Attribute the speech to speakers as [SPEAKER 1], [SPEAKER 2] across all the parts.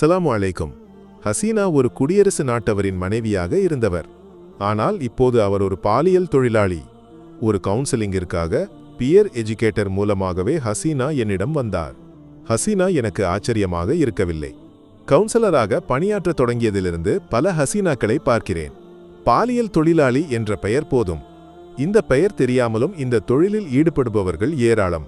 [SPEAKER 1] சலாமு அலைக்கும். ஹசீனா ஒரு குடியரசு நாட்டவரின் மனைவியாக இருந்தவர். ஆனால் இப்போது அவர் ஒரு பாலியல் தொழிலாளி. ஒரு கவுன்சிலிங்கிற்காக பியர் எஜுகேட்டர் மூலமாகவே ஹசீனா என்னிடம் வந்தார். ஹசீனா எனக்கு ஆச்சரியமாக இருக்கவில்லை. கவுன்சிலராக பணியாற்றத் தொடங்கியதிலிருந்து பல ஹசீனாக்களை பார்க்கிறேன். பாலியல் தொழிலாளி என்ற பெயர் போதும். இந்த பெயர் தெரியாமலும் இந்த தொழிலில் ஈடுபடுபவர்கள் ஏராளம்.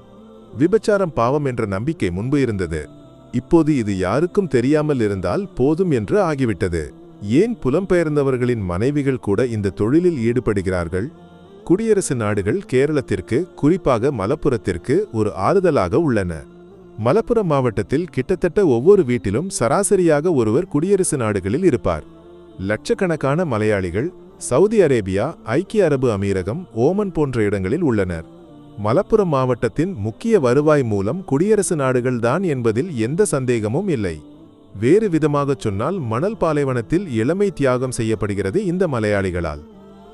[SPEAKER 1] விபச்சாரம் பாவம் என்ற நம்பிக்கை முன்பு இருந்தது. இப்போது இது யாருக்கும் தெரியாமல் இருந்தால் போதும் என்று ஆகிவிட்டது. ஏன் புலம்பெயர்ந்தவர்களின் மனைவிகள் கூட இந்த தொழிலில் ஈடுபடுகிறார்கள்? குடியரசு நாடுகள் கேரளத்திற்கு குறிப்பாக மலப்புரத்திற்கு ஒரு ஆறுதலாக உள்ளன. மலப்புரம் மாவட்டத்தில் கிட்டத்தட்ட ஒவ்வொரு வீட்டிலும் சராசரியாக ஒருவர் குடியரசு நாடுகளில் இருப்பார். லட்சக்கணக்கான மலையாளிகள் சவுதி அரேபியா ஐக்கிய அரபு அமீரகம் ஓமன் போன்ற இடங்களில் உள்ளனர். மலப்புரம் மாவட்டத்தின் முக்கிய வருவாய் மூலம் குடியரசு நாடுகள்தான் என்பதில் எந்த சந்தேகமும் இல்லை. வேறு விதமாகச் சொன்னால் மணல் பாலைவனத்தில் இளமை தியாகம் செய்யப்படுகிறது இந்த மலையாளிகளால்.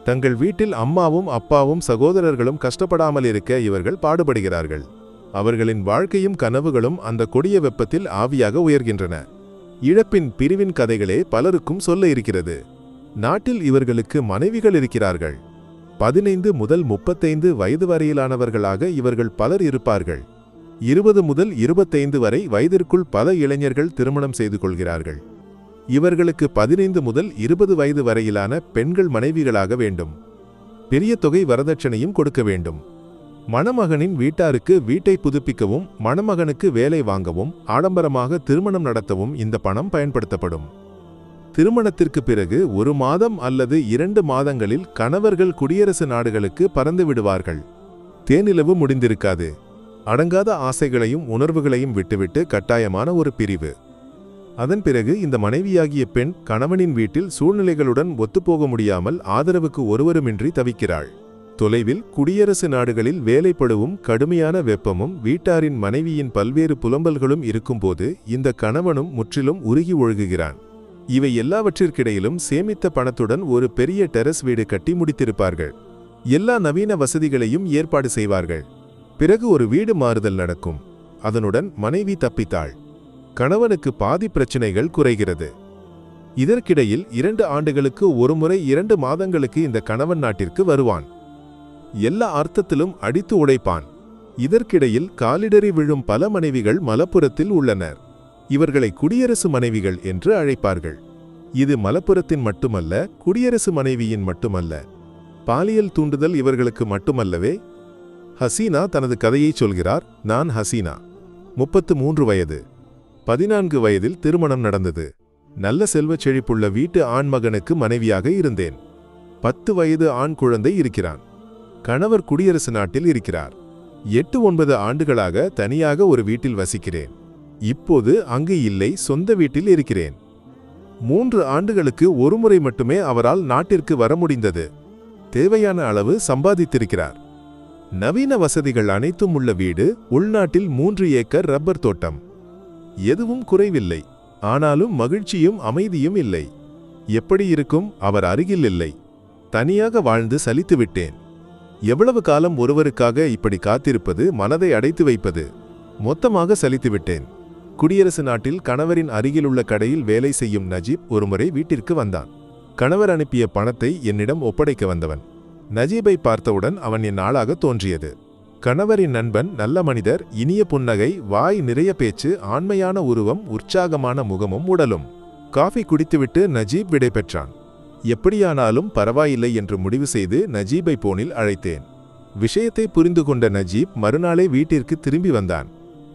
[SPEAKER 1] தங்கள் வீட்டில் அம்மாவும் அப்பாவும் சகோதரர்களும் கஷ்டப்படாமல் இருக்க இவர்கள் பாடுபடுகிறார்கள். அவர்களின் வாழ்க்கையும் கனவுகளும் அந்த கொடிய வெப்பத்தில் ஆவியாக உயர்கின்றன. இழப்பின் பிரிவின் கதைகளே பலருக்கும் சொல்ல இருக்கிறது. நாட்டில் இவர்களுக்கு மனைவிகள் இருக்கிறார்கள். பதினைந்து முதல் முப்பத்தைந்து வயது வரையிலானவர்களாக இவர்கள் பலர் இருப்பார்கள். இருபது முதல் இருபத்தைந்து வரை வயதிற்குள் பல இளைஞர்கள் திருமணம் செய்து கொள்கிறார்கள். இவர்களுக்கு பதினைந்து முதல் இருபது வயது வரையிலான பெண்கள் மனைவிகளாக வேண்டும். பெரிய தொகை வரதட்சணையும் கொடுக்க வேண்டும். மணமகனின் வீட்டாருக்கு வீட்டை புதுப்பிக்கவும் மணமகனுக்கு வேலை வாங்கவும் ஆடம்பரமாக திருமணம் நடத்தவும் இந்த பணம் பயன்படுத்தப்படும். திருமணத்திற்கு பிறகு ஒரு மாதம் அல்லது இரண்டு மாதங்களில் கணவர்கள் குடியரசு நாடுகளுக்கு பறந்து விடுவார்கள். தேனிலவு முடிந்திருக்காது. அடங்காத ஆசைகளையும் உணர்வுகளையும் விட்டுவிட்டு கட்டாயமான ஒரு பிரிவு. அதன் பிறகு இந்த மனைவியாகிய பெண் கணவனின் வீட்டில் சூழ்நிலைகளுடன் ஒத்துப்போக முடியாமல் ஆதரவுக்கு ஒருவருமின்றி தவிக்கிறாள். தொலைவில் குடியரசு நாடுகளில் வேலைப்படவும் கடுமையான வெப்பமும் வீட்டாரின் மனைவியின் பல்வேறு புலம்பல்களும் இருக்கும்போது இந்த கணவனும் முற்றிலும் உருகி ஒழுகுகிறான். இவை எல்லாவற்றிற்கிடையிலும் சேமித்த பணத்துடன் ஒரு பெரிய டெரஸ் வீடு கட்டி முடித்திருப்பார்கள். எல்லா நவீன வசதிகளையும் ஏற்பாடு செய்வார்கள். பிறகு ஒரு வீடு மாறுதல் நடக்கும். அதனுடன் மனைவி தப்பித்தாள். கணவனுக்கு பாதி பிரச்சனைகள் குறைகிறது. இதற்கிடையில் இரண்டு ஆண்டுகளுக்கு ஒருமுறை இரண்டு மாதங்களுக்கு இந்த கணவன் நாட்டிற்கு வருவான். எல்லா அர்த்தத்திலும் அடித்து உடைப்பான். இதற்கிடையில் காலிடறி விழும் பல மனைவிகள் மலப்புறத்தில் உள்ளனர். இவர்களை குடியரசு மனைவிகள் என்று அழைப்பார்கள். இது மலப்புறத்தின் மட்டுமல்ல குடியரசு மனைவியின் மட்டுமல்ல. பாலியல் தூண்டுதல் இவர்களுக்கு மட்டுமல்லவே. ஹசீனா தனது கதையை சொல்கிறார் நான் ஹசீனா. முப்பத்து மூன்று வயது. பதினான்கு வயதில் திருமணம் நடந்தது. நல்ல செல்வச் செழிப்புள்ள வீட்டு ஆண்மகனுக்கு மனைவியாக இருந்தேன். பத்து வயது ஆண் குழந்தை இருக்கிறான். கணவர் குடியரசு நாட்டில் இருக்கிறார். எட்டு ஒன்பது ஆண்டுகளாக தனியாக ஒரு வீட்டில் வசிக்கிறேன். இப்போது அங்கு இல்லை சொந்த வீட்டில் இருக்கிறேன். மூன்று ஆண்டுகளுக்கு ஒருமுறை மட்டுமே அவரால் நாட்டிற்கு வர முடிந்தது. தேவையான அளவு சம்பாதித்திருக்கிறார். நவீன வசதிகள் அனைத்தும் உள்ள வீடு உள்நாட்டில் மூன்று ஏக்கர் ரப்பர் தோட்டம். எதுவும் குறைவில்லை. ஆனாலும் மகிழ்ச்சியும் அமைதியும் இல்லை. எப்படி இருக்கும்? அவர் அருகில் இல்லை. தனியாக வாழ்ந்து சலித்து விட்டேன். எவ்வளவு காலம் ஒருவருக்காக இப்படி காத்திருப்பது மனதை அடைத்து வைப்பது? மொத்தமாக சலித்து விட்டேன். குடியரசு நாட்டில் கணவரின் அருகிலுள்ள கடையில் வேலை செய்யும் நஜீப் ஒருமுறை வீட்டிற்கு வந்தான். கணவர் அனுப்பிய பணத்தை என்னிடம் ஒப்படைக்க வந்தவன். நஜீபை பார்த்தவுடன் அவன் என் ஆளாக தோன்றியது. கணவரின் நண்பன் நல்ல மனிதர் இனிய புன்னகை வாய் நிறைய பேச்சு ஆண்மையான உருவம் உற்சாகமான முகமும் உடலும். காஃபி குடித்துவிட்டு நஜீப் விடை பெற்றான். எப்படியானாலும் பரவாயில்லை என்று முடிவு செய்து நஜீபை போனில் அழைத்தேன். விஷயத்தை புரிந்து கொண்ட நஜீப் மறுநாளே வீட்டிற்கு திரும்பி வந்தான்.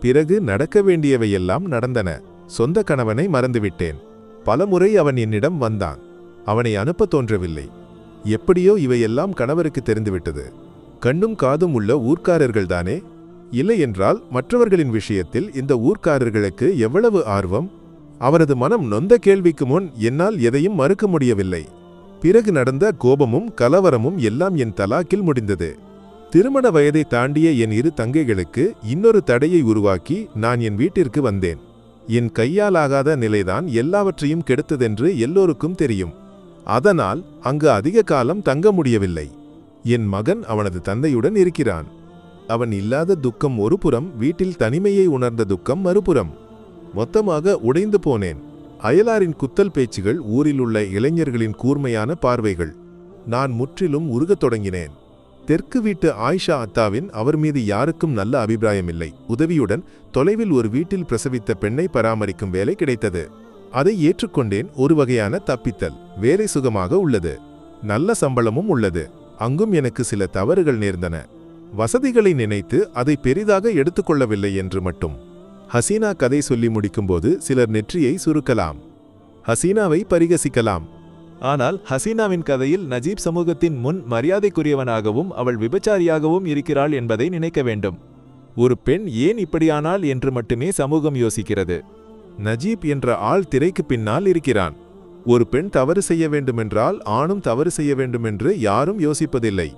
[SPEAKER 1] பிறகு நடக்க வேண்டியவையெல்லாம் நடந்தன. சொந்த கணவனை மறந்துவிட்டேன். பலமுறை அவன் என்னிடம் வந்தான். அவனை அனுப்பத் தோன்றவில்லை. எப்படியோ இவையெல்லாம் கணவருக்கு தெரிந்துவிட்டது. கண்ணும் காதும் உள்ள ஊர்க்காரர்கள்தானே? இல்லையென்றால் மற்றவர்களின் விஷயத்தில் இந்த ஊர்க்காரர்களுக்கு எவ்வளவு ஆர்வம்? அவரது மனம் நொந்த கேள்விக்கு முன் என்னால் எதையும் மறுக்க முடியவில்லை. பிறகு நடந்த கோபமும் கலவரமும் எல்லாம் என் தலாக்கில் முடிந்தது. திருமண வயதை தாண்டிய என் இரு தங்கைகளுக்கு இன்னொரு தடையை உருவாக்கி நான் என் வீட்டிற்கு வந்தேன். என் கையாலாகாத நிலைதான் எல்லாவற்றையும் கெடுத்ததென்று எல்லோருக்கும் தெரியும். அதனால் அங்கு அதிக காலம் தங்க முடியவில்லை. என் மகன் அவனது தந்தையுடன் இருக்கிறான். அவன் இல்லாத துக்கம் ஒருபுறம் வீட்டில் தனிமையை உணர்ந்த துக்கம் மறுபுறம். மொத்தமாக உடைந்து போனேன். அயலாரின் குத்தல் பேச்சுகள் ஊரில் உள்ள இளைஞர்களின் கூர்மையான பார்வைகள். நான் முற்றிலும் உருகத் தொடங்கினேன். தெற்கு வீட்டு ஆயிஷா அத்தாவின் அவர் மீது யாருக்கும் நல்ல அபிப்பிராயமில்லை. உதவியுடன் தொலைவில் ஒரு வீட்டில் பிரசவித்த பெண்ணை பராமரிக்கும் வேலை கிடைத்தது. அதை ஏற்றுக்கொண்டேன் ஒரு வகையான தப்பித்தல். வேலை சுகமாக உள்ளது. நல்ல சம்பளமும் உள்ளது. அங்கும் எனக்கு சில தவறுகள் நேர்ந்தன. வசதிகளை நினைத்து அதை பெரிதாக எடுத்துக்கொள்ளவில்லை என்று மட்டும். ஹசீனா கதை சொல்லி முடிக்கும்போது சிலர் நெற்றியை சுருக்கலாம். ஹசீனாவை பரிகசிக்கலாம்.
[SPEAKER 2] ஆனால் ஹசீனாவின் கதையில் நஜீப் சமூகத்தின் முன் மரியாதைக்குரியவனாகவும் அவள் விபச்சாரியாகவும் இருக்கிறாள் என்பதை நினைக்க வேண்டும். ஒரு பெண் ஏன் இப்படியானாள் என்று மட்டுமே சமூகம் யோசிக்கிறது.
[SPEAKER 1] நஜீப் என்ற ஆள் திரைக்கு பின்னால் இருக்கிறான். ஒரு பெண் தவறு செய்ய வேண்டுமென்றால் ஆணும் தவறு செய்ய வேண்டுமென்று யாரும் யோசிப்பதில்லை.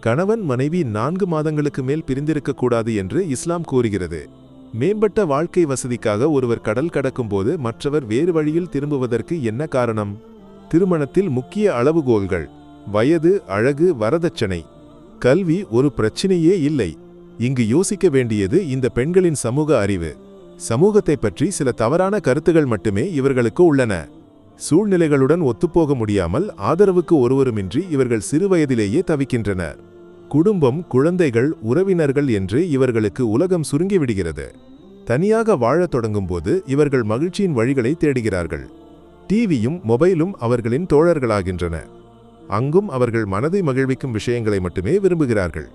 [SPEAKER 1] கணவன் மனைவி நான்கு மாதங்களுக்கு மேல் பிரிந்திருக்கக்கூடாது என்று இஸ்லாம் கூறுகிறது. மேம்பட்ட வாழ்க்கை வசதிக்காக ஒருவர் கடல் கடக்கும்போது மற்றவர் வேறு வழியில் திரும்புவதற்கு என்ன காரணம்? திருமணத்தில் முக்கிய அளவுகோல்கள். வயது அழகு வரதட்சணை. கல்வி ஒரு பிரச்சினையே இல்லை. இங்கு யோசிக்க வேண்டியது இந்த பெண்களின் சமூக அறிவு. சமூகத்தை பற்றி சில தவறான கருத்துகள் மட்டுமே இவர்களுக்கு உள்ளன. சூழ்நிலைகளுடன் ஒத்துப்போக முடியாமல் ஆதரவுக்கு ஒருவருமின்றி இவர்கள் சிறுவயதிலேயே தவிக்கின்றனர். குடும்பம் குழந்தைகள் உறவினர்கள் என்று இவர்களுக்கு உலகம் சுருங்கிவிடுகிறது தனியாக வாழத் தொடங்கும்போது இவர்கள் மகிழ்ச்சியின் வழிகளை தேடுகிறார்கள். டிவியும் மொபைலும் அவர்களின் தோழர்களாகின்றன. அங்கும் அவர்கள் மனதை மகிழ்விக்கும் விஷயங்களை மட்டுமே விரும்புகிறார்கள்.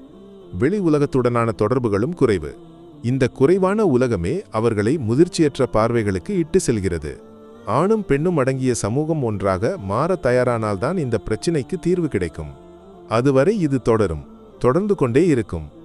[SPEAKER 1] வெளி உலகத்துடனான தொடர்புகளும் குறைவு. இந்த குறைவான உலகமே அவர்களை முதிர்ச்சியற்ற பார்வைகளுக்கு இட்டு செல்கிறது. ஆணும் பெண்ணும் அடங்கிய சமூகம் ஒன்றாக மாற தயாரானால்தான் இந்த பிரச்சினைக்கு தீர்வு கிடைக்கும். அதுவரை இது தொடரும். தொடர்ந்து கொண்டே இருக்கும்.